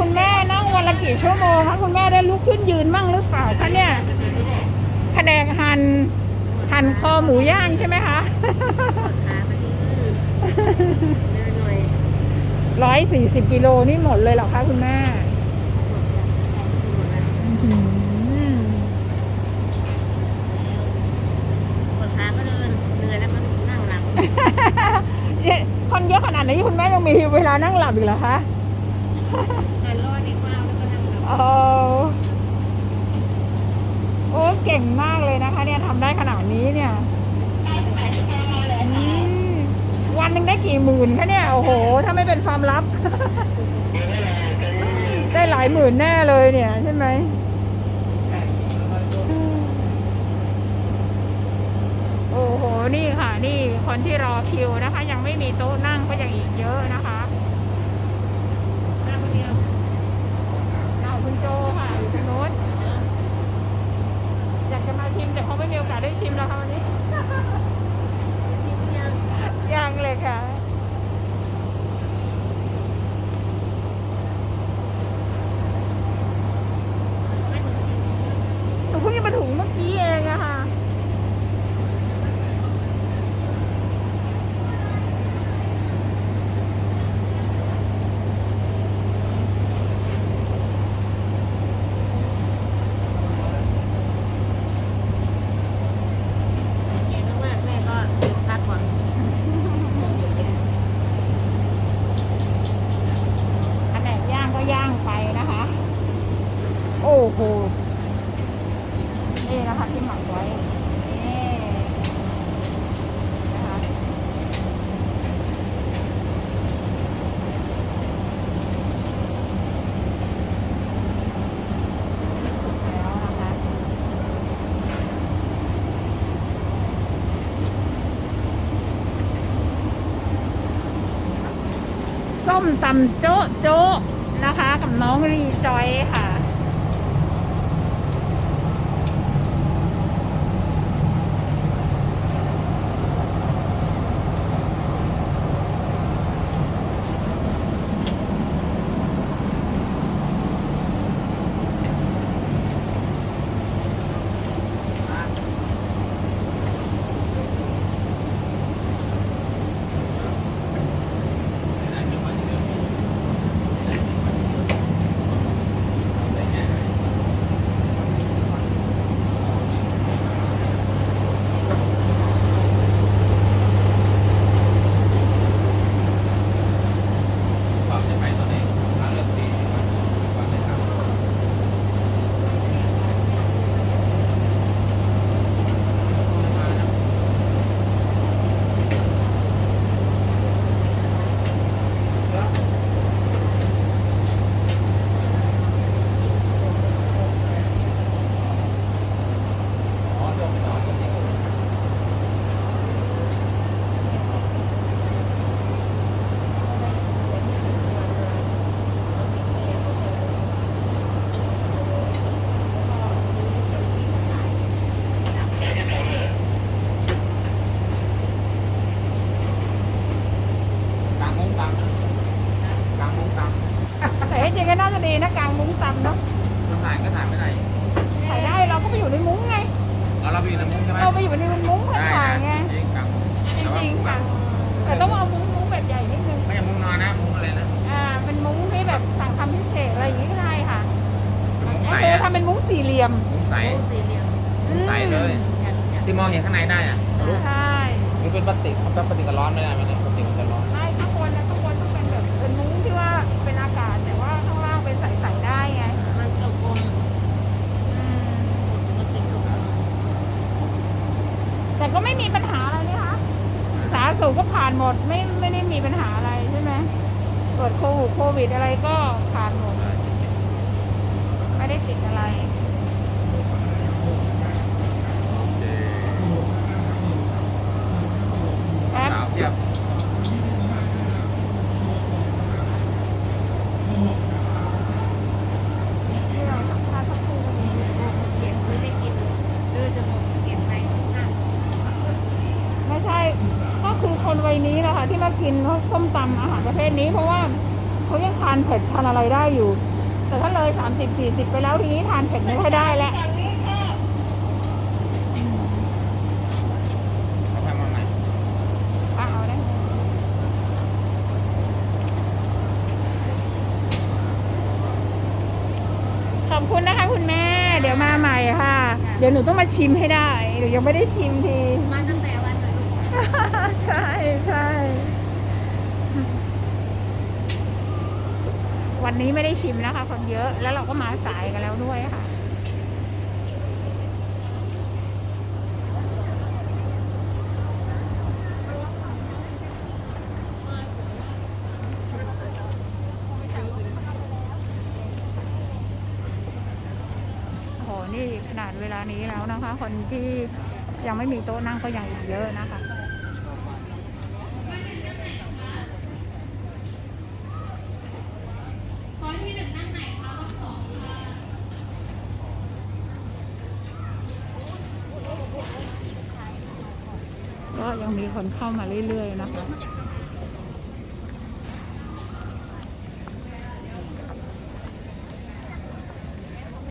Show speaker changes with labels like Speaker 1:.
Speaker 1: คุณแม่นั่งวันละกี่ชั่วโมงคะคุณแม่ได้ลุกขึ้นยืนมั่งหรือเปล่าคะเนี่ยแผนกหั่นหั่นคอหมูย่างใช่ไหมคะ
Speaker 2: ขามันนี่เดินหน่อย
Speaker 1: ร้อยสี่สิบกิโลนี่หมดเลยเหรอคะคุณแม่อืม
Speaker 2: ปวดขาก็เดินเหนื่อยแล้วก็นั่งหลับ
Speaker 1: เนี่ยคนเยอะขนาดนี้คุณแม่ยังมีเวลานั่งหลับอีกเหรอคะ โอ้โอ้เก่งมากเลยนะคะ เนี่ยทำได้ขนาดนี้เนี่ยวันหนึ่งได้กี่หมื่นคะเนี่ย โอ้โห ถ้าไม่เป็นความลับ ได้หลายหมื่นแน่เลยเนี่ยใช่ไหมโอ้โห นี่ค่ะ นี่คนที่รอคิวนะคะ ยังไม่มีโต๊ะนั่งก็ยังอีกเยอะนะคะ
Speaker 2: นั่งคนเดียว
Speaker 1: เอาคุณโจค่ะอยู่ทางโน้นอยากจะมาชิมแต่เขาไม่มีโอกาสได้ชิมแล้วค่ะวันนี้
Speaker 2: ที่เพียง
Speaker 1: ยังเลยค่ะ
Speaker 2: ไม่ถึงที่
Speaker 1: หนูเพิ่งจะมาถึงเมื่อกี้เองอะค่ะ
Speaker 2: เห็นมากแม่ก็หยุดพักก่อนหยุดแก
Speaker 1: แผนกย่างก็ย่างไปนะคะ โอ้โห นี่นะคะที่หมักไว้ นี่นะคะที่สุกแล้วนะคะ ส้มตำโจ๊ะโจ๊ะนะคะ กับน้องรีจอยค่ะ
Speaker 3: ความจะไปตัวนี้ร้านเลือกตีความได้ทำ อ๋อเรื่องไปนอนตัวนี้ กลางมุ้งตังกลางมุ้งตัง
Speaker 1: แต่ จริงๆก็น่าจะดีนะกลางมุ้งตำเนาะ
Speaker 3: มันถ่ายก็ถ่ายไม่ได้
Speaker 1: ถ่ายได้เราก็ไปอยู่ในมุ้งไง
Speaker 3: เอาเราไปอยู่ในมุ้งใช่ไหม
Speaker 1: เราไปอยู่ในมุ้งเพื่อ
Speaker 3: ได้
Speaker 1: ถ่าย
Speaker 3: นะ
Speaker 1: ไง
Speaker 3: จริงกลางมุ้ง
Speaker 1: จ
Speaker 3: แต่ว่า
Speaker 1: ริง
Speaker 3: มุ้ง
Speaker 1: ๆ
Speaker 3: แบ
Speaker 1: ค่ะ
Speaker 3: บ
Speaker 1: แต่ต้องเอามุ้งมุ้งแบบใหญ่นิดนึง
Speaker 3: ไม่ใช่มุ้งนอนนะมุ้งอะไรนะ
Speaker 1: อ่าเป็นมุ้งที่แบบสั่งทำพิเศษอะไรอย่างนี้ก็ได้ค่ะ
Speaker 3: มุ้ง
Speaker 1: ก็
Speaker 3: ใส
Speaker 1: คือ
Speaker 3: อะ
Speaker 1: ทำเป็นมุ้งสี่เหลี่ยม
Speaker 3: มุ้งใส
Speaker 2: โอ้สี่เหลี่ยม
Speaker 1: อืม
Speaker 3: ใสเลย
Speaker 2: อยากอยาก
Speaker 3: ที่มองเห็นข้างในได้อะทะลุ
Speaker 1: ใช่
Speaker 3: มันเป็นพลาสติกซับพลาสติกก็ร้อนไม่ได้ไหมเนี่ยพลาสติกมันจะร้อน
Speaker 1: ไม่ข้างบนนะข้างบนต้องเป็นแบบเป็นมุ้งที่ว่าเป็นอากาศแต่ว่าข้างล่างเป็นใสๆได้ไง
Speaker 2: มันเกี่ยวกลม
Speaker 1: อืม
Speaker 2: มันติดลง
Speaker 1: แต่ ก็ไม่มีปัญหาอะไรนี่คะสาธารณสุขก็ผ่านหมดไม่ไม่ได้มีปัญหาอะไรใช่ไหมตรวจโควิดโควิดอะไรก็ผ่านหมด ไม่ได้ติดอะไร
Speaker 3: โอเค
Speaker 1: ครับ
Speaker 3: สาวเทียบ
Speaker 1: ที่เราสัมภาษณ์สักครู่วันนี้
Speaker 2: เก็บไม่ได้กินคือจะหมดเก็บไปห้า
Speaker 1: ไม่ใช่ ก็คือคน วัยนี้แหละค่ะที่มากินส้มตำอาหารประเภทนี้ เพราะว่าเขายังทานเผ็ดทานอะไรได้อยู่ แต่ถ้าเลยสามสิบสี่สิบไปแล้วทีนี้ทานเผ็ดไม่ค่อยได้แล้ว
Speaker 3: เขาทำมาใหม่
Speaker 1: ป้าเอาได้ขอบคุณนะคะคุณแม่ เดี๋ยวมาใหม่ค่ะ เดี๋ยวหนูต้องมาชิมให้ได้หนูยังไม่ได้ชิมที
Speaker 2: มาตั้ง
Speaker 1: ใช่ใช่วันนี้ไม่ได้ชิมนะคะคนเยอะแล้วเราก็มาสายกันแล้วด้วยค่ะ โอ้โห นี่ขนาดเวลานี้แล้วนะคะ คนที่ยังไม่มีโต๊ะนั่งก็ยังอีกเยอะนะคะ ก็ยังมีคนเข้ามาเรื่อยๆนะคะ